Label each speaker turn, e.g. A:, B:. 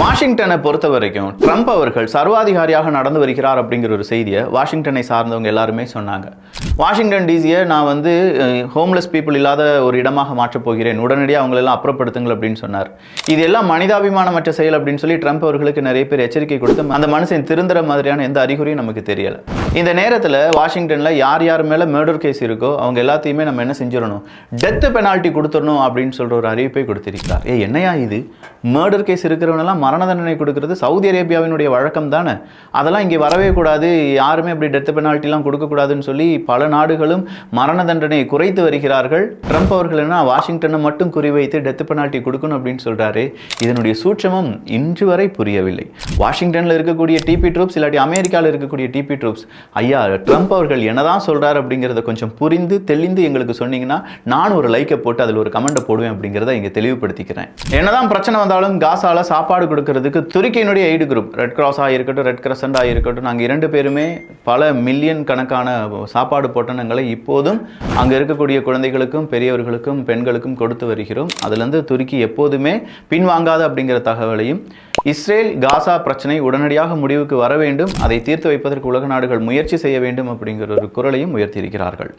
A: வாஷிங்டனை பொறுத்த வரைக்கும் ட்ரம்ப் அவர்கள் சர்வாதிகாரியாக நடந்து வருகிறார் அப்படிங்கிற ஒரு செய்தியை வாஷிங்டனை சார்ந்தவங்க எல்லாருமே சொன்னாங்க. வாஷிங்டன் டிசியை நான் வந்து ஹோம்லெஸ் பீப்புள் இல்லாத ஒரு இடமாக மாற்றப் போகிறேன். உடனடியாக அவங்களெல்லாம் அப்புறப்படுத்துங்கள் அப்படின்னு சொன்னார். இது எல்லாம் மனிதாபிமானமற்ற செயல் அப்படின்னு சொல்லி ட்ரம்ப் அவர்களுக்கு நிறைய பேர் எச்சரிக்கை கொடுத்து அந்த மனுஷன் திருந்துற மாதிரியான எந்த அறிகுறியும் நமக்கு தெரியல. இந்த நேரத்தில் வாஷிங்டனில் யார் யார் மேலே மர்டர் கேஸ் இருக்கோ அவங்க எல்லாத்தையுமே நம்ம என்ன செஞ்சிடணும்? டெத்து பெனால்ட்டி கொடுத்துடணும் அப்படின்னு சொல்கிற ஒரு அறிவிப்பை கொடுத்திருக்கிறார். ஏ என்னையா இது? மர்டர் கேஸ் இருக்கிறவனெல்லாம் மரண தண்டனை கொடுக்கிறது சவுதி அரேபியாவினுடைய வழக்கம் தானே? அதெல்லாம் இங்கே வரவே கூடாது. யாருமே அப்படி டெத் பெனால்ட்டிலாம் கொடுக்கக்கூடாதுன்னு சொல்லி பல நாடுகளும் மரண தண்டனையை குறைத்து வருகிறார்கள். ட்ரம்ப் அவர்கள் என்ன வாஷிங்டனை மட்டும் குறிவைத்து டெத் பெனால்ட்டி கொடுக்கணும் அப்படின்னு சொல்கிறாரு இதனுடைய சூட்சமம் இன்று வரை புரியவில்லை. வாஷிங்டனில் இருக்கக்கூடிய டிபி ட்ரூப்ஸ் இல்லாட்டி அமெரிக்காவில் இருக்கக்கூடிய டிபி ட்ரூப்ஸ் ஐயா ட்ரம்ப் அவர்கள் என்னதான் சொல்கிறார் அப்படிங்கிறத கொஞ்சம் புரிந்து தெளிந்து எங்களுக்கு சொன்னீங்கன்னா நான் ஒரு லைக்கை போட்டு அதில் ஒரு கமெண்ட்டை போடுவேன் அப்படிங்கிறத இங்கே தெளிவுபடுத்திக்கிறேன். என்னதான் பிரச்சனை வந்தாலும் காசால சாப்பாடு கொடுக்கறதுக்கு துருக்கியினுடைய எய்டு குரூப் ரெட் கிராஸாக இருக்கட்டும் ரெட் கிரசண்டாக இருக்கட்டும் நாங்கள் இரண்டு பேருமே பல மில்லியன் கணக்கான சாப்பாடு பொட்டணங்களை இப்போதும் அங்கே இருக்கக்கூடிய குழந்தைகளுக்கும் பெரியவர்களுக்கும் பெண்களுக்கும் கொடுத்து வருகிறோம். அதுலேருந்து துருக்கி எப்போதுமே பின்வாங்காது அப்படிங்கிற தகவலையும் இஸ்ரேல் காசா பிரச்சனை உடனடியாக முடிவுக்கு வர வேண்டும் அதை தீர்த்து வைப்பதற்கு உலக நாடுகள் முயற்சி செய்ய வேண்டும் அப்படிங்கிற ஒரு குரலையும் உயர்த்தியிருக்கிறார்கள்.